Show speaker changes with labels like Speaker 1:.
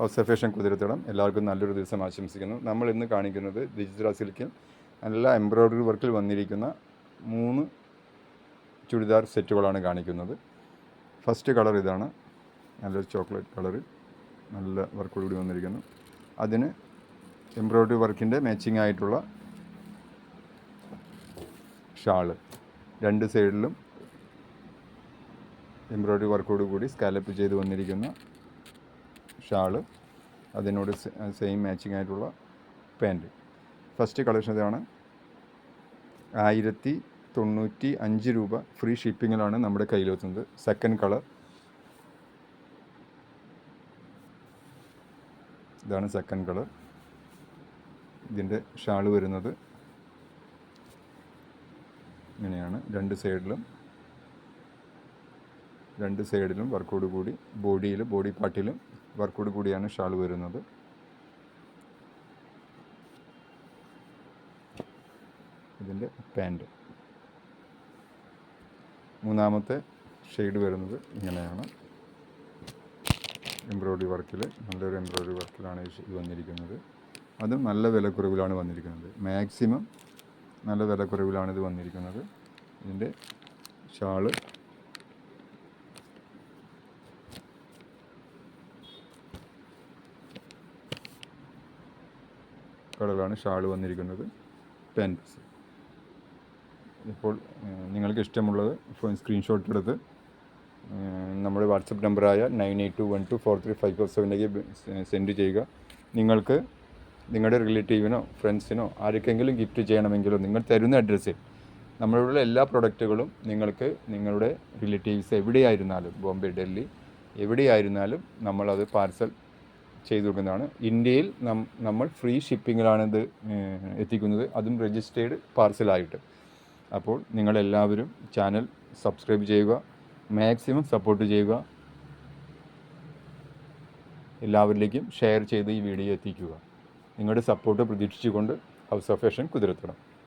Speaker 1: House കുതിരത്തോളം എല്ലാവർക്കും നല്ലൊരു ദിവസം ആശംസിക്കുന്നു. നമ്മൾ ഇന്ന് കാണിക്കുന്നത് ഡിജിറ്റൽ സിൽക്കിൽ നല്ല എംബ്രോയ്ഡറി വർക്കിൽ വന്നിരിക്കുന്ന മൂന്ന് ചുരിദാർ സെറ്റുകളാണ് കാണിക്കുന്നത്. ഫസ്റ്റ് കളർ ഇതാണ്. നല്ലൊരു ചോക്ലേറ്റ് കളർ നല്ല വർക്കോടുകൂടി വന്നിരിക്കുന്നു. അതിന് എംബ്രോയ്ഡറി വർക്കിന്റെ മാച്ചിങ് ആയിട്ടുള്ള ഷാൾ. രണ്ട് സൈഡിലും എംബ്രോയ്ഡറി വർക്കോട് കൂടി സ്കാലപ്പ് ചെയ്ത് വന്നിരിക്കുന്ന. ഷാൾ അതിനോട് സെയിം മാച്ചിങ് ആയിട്ടുള്ള പാന്റ് ഫസ്റ്റ് കളക്ഷൻ ഇതാണ് ആയിരത്തി തൊണ്ണൂറ്റി അഞ്ച് രൂപ ഫ്രീ ഷിപ്പിങ്ങിലാണ് നമ്മുടെ കയ്യിലെത്തുന്നത്. സെക്കൻഡ് കളർ ഇതാണ് സെക്കൻഡ് കളർ ഇതിന്റെ ഷാൾ വരുന്നത് ഇങ്ങനെയാണ്. രണ്ട് സൈഡിലും രണ്ട് സൈഡിലും വർക്കോട് കൂടി ബോഡിയിൽ ബോഡി പാർട്ടിലും വർക്കോട് കൂടിയാണ് ഷാൾ വരുന്നത്. ഇതിന്റെ പാന്റ്. മൂന്നാമത്തെ ഷെയ്ഡ് വരുന്നത് ഇങ്ങനെയാണ്. എംബ്രോയ്ഡറി വർക്കിൽ നല്ലൊരു എംബ്രോയ്ഡറി വർക്കിലാണ് ഇത് വന്നിരിക്കുന്നത്. അതും നല്ല വിലക്കുറവിലാണ് വന്നിരിക്കുന്നത്. മാക്സിമം നല്ല വിലക്കുറവിലാണ് ഇത് വന്നിരിക്കുന്നത്. ഇതിന്റെ ഷാൾ കളറിലാണ് ഷാൾ വന്നിരിക്കുന്നത്. പാൻസ് ഇപ്പോൾ നിങ്ങൾക്ക് ഇഷ്ടമുള്ളത് ഫോൺ സ്ക്രീൻഷോട്ട് എടുത്ത് നമ്മുടെ വാട്സപ്പ് നമ്പറായ nine eight two one two four three five four സെവനിലേക്ക് send ചെയ്യുക. നിങ്ങൾക്ക് നിങ്ങളുടെ റിലേറ്റീവിനോ ഫ്രണ്ട്സിനോ ആർക്കെങ്കിലും ഗിഫ്റ്റ് ചെയ്യണമെങ്കിലോ നിങ്ങൾ തരുന്ന അഡ്രസ്സിൽ നമ്മളുടെ എല്ലാ പ്രൊഡക്റ്റുകളും നിങ്ങൾക്ക് നിങ്ങളുടെ റിലേറ്റീവ്സ് എവിടെയായിരുന്നാലും ബോംബെ ഡൽഹി എവിടെയായിരുന്നാലും നമ്മളത് പാർസൽ ചെയ്തു കൊടുക്കുന്നതാണ്. ഇന്ത്യയിൽ നമ്മൾ ഫ്രീ ഷിപ്പിങ്ങിലാണ് ഇത് എത്തിക്കുന്നത്. അതും രജിസ്റ്റേർഡ് പാർസലായിട്ട് അപ്പോൾ നിങ്ങളെല്ലാവരും ചാനൽ സബ്സ്ക്രൈബ് ചെയ്യുക മാക്സിമം സപ്പോർട്ട് ചെയ്യുക. എല്ലാവരിലേക്കും ഷെയർ ചെയ്ത് ഈ വീഡിയോ എത്തിക്കുക. നിങ്ങളുടെ സപ്പോർട്ട് പ്രതീക്ഷിച്ചുകൊണ്ട് ഹൗസ് ഓഫ് ഫാഷൻ കുതിരത്തണം.